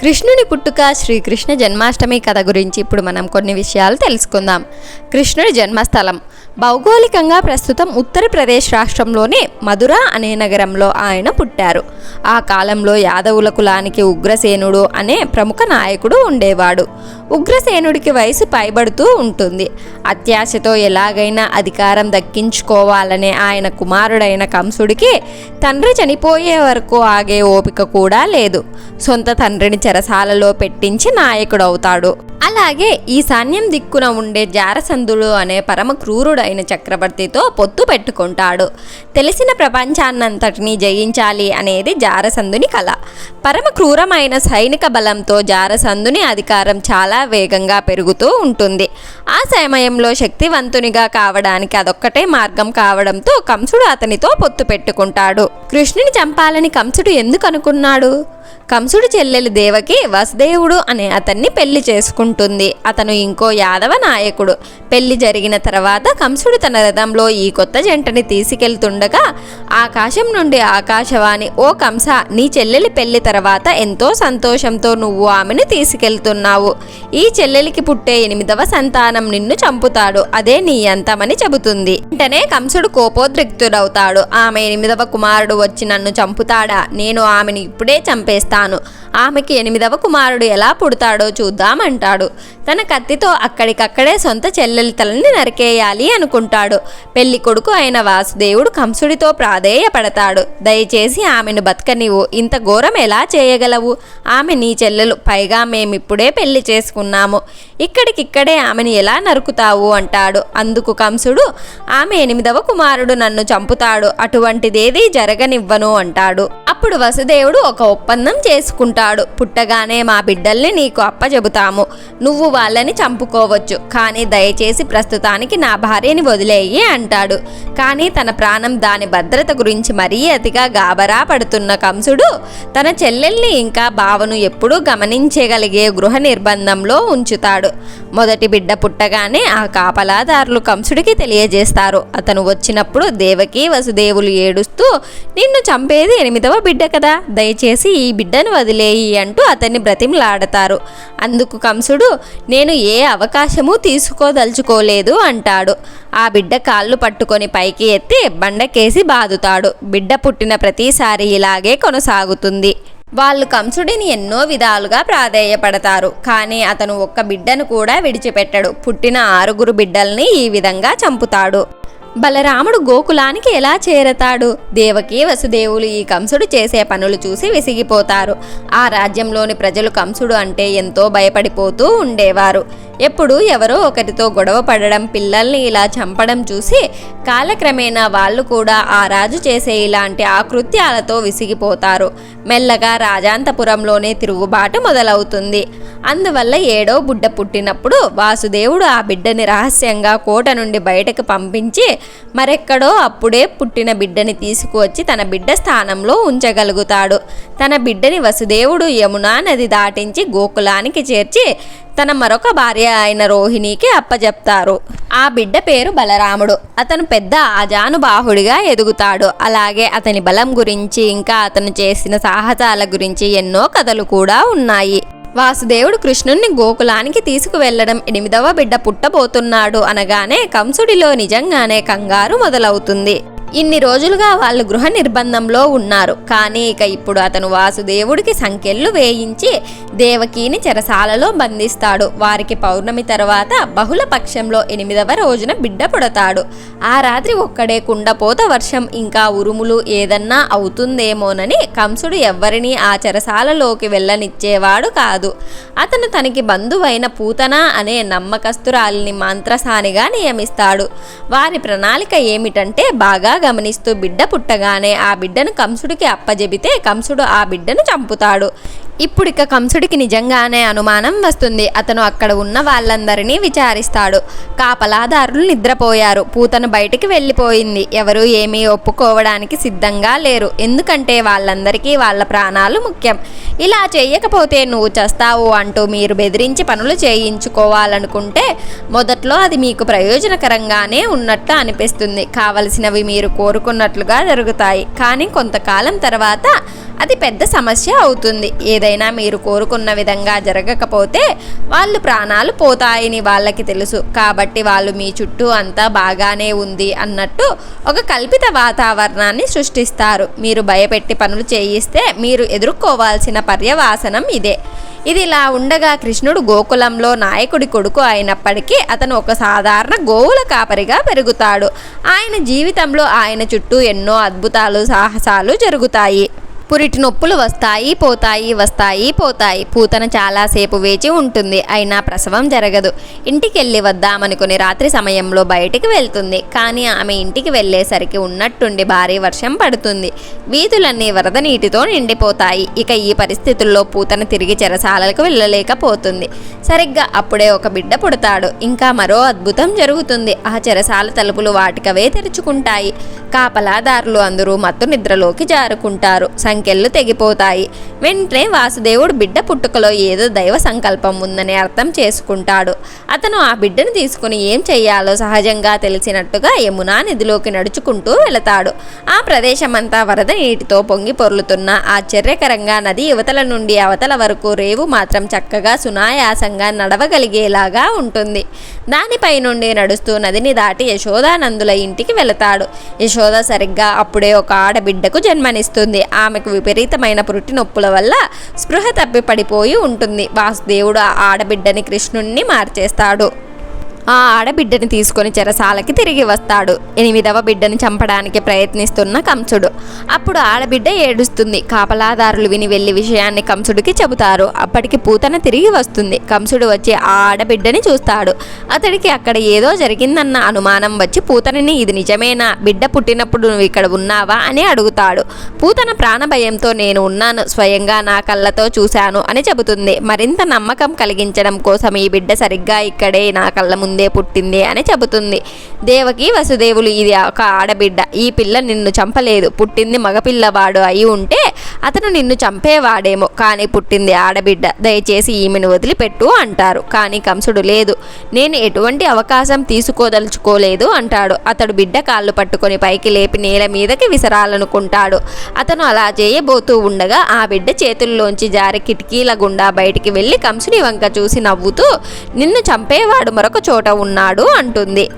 కృష్ణుని పుట్టుక శ్రీకృష్ణ జన్మాష్టమి కథ గురించి ఇప్పుడు మనం కొన్ని విషయాలు తెలుసుకుందాం. కృష్ణుడి జన్మస్థలం భౌగోళికంగా ప్రస్తుతం ఉత్తరప్రదేశ్ రాష్ట్రంలోని మధుర అనే నగరంలో ఆయన పుట్టారు. ఆ కాలంలో యాదవుల కులానికి ఉగ్రసేనుడు అనే ప్రముఖ నాయకుడు ఉండేవాడు. ఉగ్రసేనుడికి వయసు పైబడుతూ ఉంటుంది. అత్యాశతో ఎలాగైనా అధికారం దక్కించుకోవాలనే ఆయన కుమారుడైన కంసుడికి తండ్రి చనిపోయే వరకు ఆగే ఓపిక కూడా లేదు. సొంత తండ్రిని చెరసాలలో పెట్టించి నాయకుడవుతాడు. అలాగే ఈశాన్యం దిక్కున ఉండే జారసంధుడు అనే పరమ క్రూరుడైన చక్రవర్తితో పొత్తు పెట్టుకుంటాడు. తెలిసిన ప్రపంచాన్నంతటినీ జయించాలి అనేది జారసంధుని కళ పరమ క్రూరమైన సైనిక బలంతో జారసంధుని అధికారం చాలా వేగంగా పెరుగుతూ ఉంటుంది. ఆ సమయంలో శక్తివంతునిగా కావడానికి అదొక్కటే మార్గం కావడంతో కంసుడు అతనితో పొత్తు పెట్టుకుంటాడు. కృష్ణుని చంపాలని కంసుడు ఎందుకు అనుకున్నాడు? కంసుడి చెల్లెలు దేవకి వసుదేవుడు అనే అతన్ని పెళ్ళి చేసుకుంటుంది. అతను ఇంకో యాదవ నాయకుడు. పెళ్ళి జరిగిన తర్వాత కంసుడు తన రథంలో ఈ కొత్త జంటని తీసుకెళ్తుండగా ఆకాశం నుండి ఆకాశవాణి ఓ కంస నీ చెల్లెలి పెళ్ళి తర్వాత ఎంతో సంతోషంతో నువ్వు ఆమెను తీసుకెళ్తున్నావు. ఈ చెల్లెలికి పుట్టే ఎనిమిదవ సంతానం నిన్ను చంపుతాడు. అదే నీ అంతమని చెబుతుంది. వెంటనే కంసుడు కోపోద్రిక్తుడవుతాడు. ఆమె ఎనిమిదవ కుమారుడు వచ్చి నన్ను చంపుతాడా? నేను ఆమెను ఇప్పుడే చంపేస్తాను. ఆమెకి ఎనిమిదవ కుమారుడు ఎలా పుడతాడో చూద్దామంటాడు. తన కత్తితో అక్కడికక్కడే సొంత చెల్లెలి తలని నరికేయాలి అని అనుకుంటాడు. పెళ్ళి కొడుకు అయిన వాసుదేవుడు కంసుడితో ప్రాధేయపడతాడు. దయచేసి ఆమెను బతకనివ్వు. ఇంత ఘోరం ఎలా చేయగలవు? ఆమె నీ చెల్లెలు. పైగా మేమిప్పుడే పెళ్ళి చేసుకున్నాము. ఇక్కడికిక్కడే ఆమెను ఎలా నరుకుతావు? అంటాడు. అందుకు కంసుడు ఆమె ఎనిమిదవ కుమారుడు నన్ను చంపుతాడు. అటువంటిదేదీ జరగనివ్వను అంటాడు. అప్పుడు వసుదేవుడు ఒక ఒప్పందం చేసుకుంటాడు. పుట్టగానే మా బిడ్డల్ని నీకు అప్పచెబుతాము నువ్వు వాళ్ళని చంపుకోవచ్చు. కానీ దయచేసి ప్రస్తుతానికి నా భార్యని వదిలేయి అంటాడు. కానీ తన ప్రాణం దాని భద్రత గురించి మరీ అతిగా గాబరా పడుతున్న కంసుడు తన చెల్లెల్ని ఇంకా బావను ఎప్పుడూ గమనించగలిగే గృహ నిర్బంధంలో ఉంచుతాడు. మొదటి బిడ్డ పుట్టగానే ఆ కాపలాదారులు కంసుడికి తెలియజేస్తారు. అతను వచ్చినప్పుడు దేవకి వసుదేవులు ఏడుస్తూ నిన్ను చంపేది ఎనిమిదవ బిడ్డ కదా దయచేసి ఈ బిడ్డను వదిలేయి అంటూ అతన్ని బ్రతిమలాడతారు. అందుకు కంసుడు నేను ఏ అవకాశము తీసుకోదలుచుకోలేదు అంటాడు. ఆ బిడ్డ కాళ్ళు పట్టుకొని పైకి ఎత్తి బండకేసి బాదుతాడు. బిడ్డ పుట్టిన ప్రతిసారి ఇలాగే కొనసాగుతుంది. వాళ్ళు కంసుడిని ఎన్నో విధాలుగా ప్రాధేయపడతారు. కానీ అతను ఒక్క బిడ్డను కూడా విడిచిపెట్టడు. పుట్టిన ఆరుగురు బిడ్డల్ని ఈ విధంగా చంపుతాడు. బలరాముడు గోకులానికి ఎలా చేరతాడు? దేవకి వసుదేవులు ఈ కంసుడు చేసే పనులు చూసి విసిగిపోతారు. ఆ రాజ్యంలోని ప్రజలు కంసుడు అంటే ఎంతో భయపడిపోతూ ఉండేవారు. ఎప్పుడు ఎవరో ఒకరితో గొడవ పడడం పిల్లల్ని ఇలా చంపడం చూసి కాలక్రమేణా వాళ్ళు కూడా ఆ రాజు చేసే ఇలాంటి ఆకృత్యాలతో విసిగిపోతారు. మెల్లగా రాజాంతపురంలోనే తిరుగుబాటు మొదలవుతుంది. అందువల్ల ఏడో బుడ్డ పుట్టినప్పుడు వాసుదేవుడు ఆ బిడ్డని రహస్యంగా కోట నుండి బయటకు పంపించి మరెక్కడో అప్పుడే పుట్టిన బిడ్డని తీసుకువచ్చి తన బిడ్డ స్థానంలో ఉంచగలుగుతాడు. తన బిడ్డని వసుదేవుడు యమునా నది దాటించి గోకులానికి చేర్చి తన మరొక భార్య అయిన రోహిణికి అప్పజెప్తారు. ఆ బిడ్డ పేరు బలరాముడు. అతను పెద్ద ఆజానుబాహుడిగా ఎదుగుతాడు. అలాగే అతని బలం గురించి ఇంకా అతను చేసిన సాహసాల గురించి ఎన్నో కథలు కూడా ఉన్నాయి. వాసుదేవుడు కృష్ణుణ్ణి గోకులానికి తీసుకువెళ్ళడం ఎనిమిదవ బిడ్డ పుట్టబోతున్నాడు అనగానే కంసుడిలో నిజంగానే కంగారు మొదలవుతుంది. ఇన్ని రోజులుగా వాళ్ళు గృహ నిర్బంధంలో ఉన్నారు. కానీ ఇక ఇప్పుడు అతను వాసుదేవుడికి సంఖ్యలు వేయించి దేవకీని చెరసాలలో బంధిస్తాడు. వారికి పౌర్ణమి తర్వాత బహుళ పక్షంలో ఎనిమిదవ రోజున బిడ్డ పుడతాడు. ఆ రాత్రి ఒక్కడే కుండపోత వర్షం ఇంకా ఉరుములు ఏదన్నా అవుతుందేమోనని కంసుడు ఎవ్వరినీ ఆ చెరసాలలోకి వెళ్ళనిచ్చేవాడు కాదు. అతను తనకి బంధువైన పూతన అనే నమ్మకస్తురాలిని మంత్రసానిగా నియమిస్తాడు. వారి ప్రణాళిక ఏమిటంటే బాగా గమనిస్తూ బిడ్డ పుట్టగానే ఆ బిడ్డను కంసుడికి అప్పజెబితే కంసుడు ఆ బిడ్డను చంపుతాడు. ఇప్పుడు ఇక కంసుడికి నిజంగానే అనుమానం వస్తుంది. అతను అక్కడ ఉన్న వాళ్ళందరినీ విచారిస్తాడు. కాపలాదారులు నిద్రపోయారు. పూతను బయటికి వెళ్ళిపోయింది. ఎవరు ఏమీ ఒప్పుకోవడానికి సిద్ధంగా లేరు. ఎందుకంటే వాళ్ళందరికీ వాళ్ళ ప్రాణాలు ముఖ్యం. ఇలా చేయకపోతే నువ్వు చస్తావు అంటూ మీరు బెదిరించి పనులు చేయించుకోవాలనుకుంటే మొదట్లో అది మీకు ప్రయోజనకరంగానే ఉన్నట్టు అనిపిస్తుంది. కావలసినవి మీరు కోరుకున్నట్లుగా జరుగుతాయి. కానీ కొంతకాలం తర్వాత అది పెద్ద సమస్య అవుతుంది. ఏదైనా ఏదైనా మీరు కోరుకున్న విధంగా జరగకపోతే వాళ్ళు ప్రాణాలు పోతాయని వాళ్ళకి తెలుసు. కాబట్టి వాళ్ళు మీ చుట్టూ అంతా బాగానే ఉంది అన్నట్టు ఒక కల్పిత వాతావరణాన్ని సృష్టిస్తారు. మీరు భయపెట్టి పనులు చేయిస్తే మీరు ఎదుర్కోవాల్సిన పర్యవాసనం ఇదే. ఇది ఇలా ఉండగా కృష్ణుడు గోకులంలో నాయకుడి కొడుకు అయినప్పటికీ అతను ఒక సాధారణ గోవుల కాపరిగా పెరుగుతాడు. ఆయన జీవితంలో ఆయన చుట్టూ ఎన్నో అద్భుతాలు సాహసాలు జరుగుతాయి. పురిటి నొప్పులు వస్తాయి పోతాయి వస్తాయి పోతాయి. పూతన చాలాసేపు వేచి ఉంటుంది. అయినా ప్రసవం జరగదు. ఇంటికెళ్ళి వద్దామనుకుని రాత్రి సమయంలో బయటికి వెళ్తుంది. కానీ ఆమె ఇంటికి వెళ్ళేసరికి ఉన్నట్టుండి భారీ వర్షం పడుతుంది. వీధులన్నీ వరద నీటితో నిండిపోతాయి. ఇక ఈ పరిస్థితుల్లో పూతన తిరిగి చెరసాలకు వెళ్ళలేకపోతుంది. సరిగ్గా అప్పుడే ఒక బిడ్డ పుడతాడు. ఇంకా మరో అద్భుతం జరుగుతుంది. ఆ చెరసాల తలుపులు వాటికవే తెరుచుకుంటాయి. కాపలాదారులు అందరూ మత్తు నిద్రలోకి జారుకుంటారు. సంఖ్యలు తెగిపోతాయి. వెంటనే వాసుదేవుడు బిడ్డ పుట్టుకలో ఏదో దైవ సంకల్పం ఉందని అర్థం చేసుకుంటాడు. అతను ఆ బిడ్డను తీసుకుని ఏం చేయాలో సహజంగా తెలిసినట్టుగా యమునా నదిలోకి నడుచుకుంటూ వెళతాడు. ఆ ప్రదేశమంతా వరద నీటితో పొంగి పొర్లుతున్న ఆశ్చర్యకరంగా నది యువతల నుండి అవతల వరకు రేవు మాత్రం చక్కగా సునాయాసంగా నడవగలిగేలాగా ఉంటుంది. దానిపై నుండి నడుస్తూ నదిని దాటి యశోదానందుల ఇంటికి వెళతాడు. యశోద సరిగ్గా అప్పుడే ఒక ఆడబిడ్డకు జన్మనిస్తుంది. ఆమెకు విపరీతమైన పురుటి నొప్పుల వల్ల స్పృహ తప్పి పడిపోయి ఉంటుంది. వాసుదేవుడు ఆ ఆడబిడ్డని కృష్ణుణ్ణి మార్చేస్తాడు. ఆ ఆడబిడ్డని తీసుకొని చెరసాలకి తిరిగి వస్తాడు. ఎనిమిదవ బిడ్డను చంపడానికి ప్రయత్నిస్తున్న కంసుడు. అప్పుడు ఆడబిడ్డ ఏడుస్తుంది. కాపలాదారులు విని వెళ్ళి విషయాన్ని కంసుడికి చెబుతారు. అప్పటికి పూతన తిరిగి వస్తుంది. కంసుడు వచ్చి ఆ ఆడబిడ్డని చూస్తాడు. అతడికి అక్కడ ఏదో జరిగిందన్న అనుమానం వచ్చి పూతనని ఇది నిజమేనా? బిడ్డ పుట్టినప్పుడు నువ్వు ఇక్కడ ఉన్నావా? అని అడుగుతాడు. పూతన ప్రాణభయంతో నేను ఉన్నాను. స్వయంగా నా కళ్ళతో చూశాను అని చెబుతుంది. మరింత నమ్మకం కలిగించడం కోసం ఈ బిడ్డ సరిగ్గా ఇక్కడే నా కళ్ళ ముందే పుట్టింది అని చెబుతుంది. దేవకి వసుదేవులు ఇది ఒక ఆడబిడ్డ. ఈ పిల్ల నిన్ను చంపలేదు. పుట్టింది మగపిల్లవాడు అయి ఉంటే అతను నిన్ను చంపేవాడేమో కానీ పుట్టింది ఆడబిడ్డ. దయచేసి ఈమెను వదిలిపెట్టు అంటారు. కానీ కంసుడు లేదు. నేను ఎటువంటి అవకాశం తీసుకోదలుచుకోలేదు అంటాడు. అతడు బిడ్డ కాళ్ళు పట్టుకొని పైకి లేపి నేల మీదకి విసరాలనుకుంటాడు. అతను అలా చేయబోతూ ఉండగా ఆ బిడ్డ చేతుల్లోంచి జారి కిటికీల గుండా బయటికి వెళ్ళి కంసుని వంక చూసి నవ్వుతూ నిన్ను చంపేవాడు మరొక చోట ఉన్నాడు అంటుంది.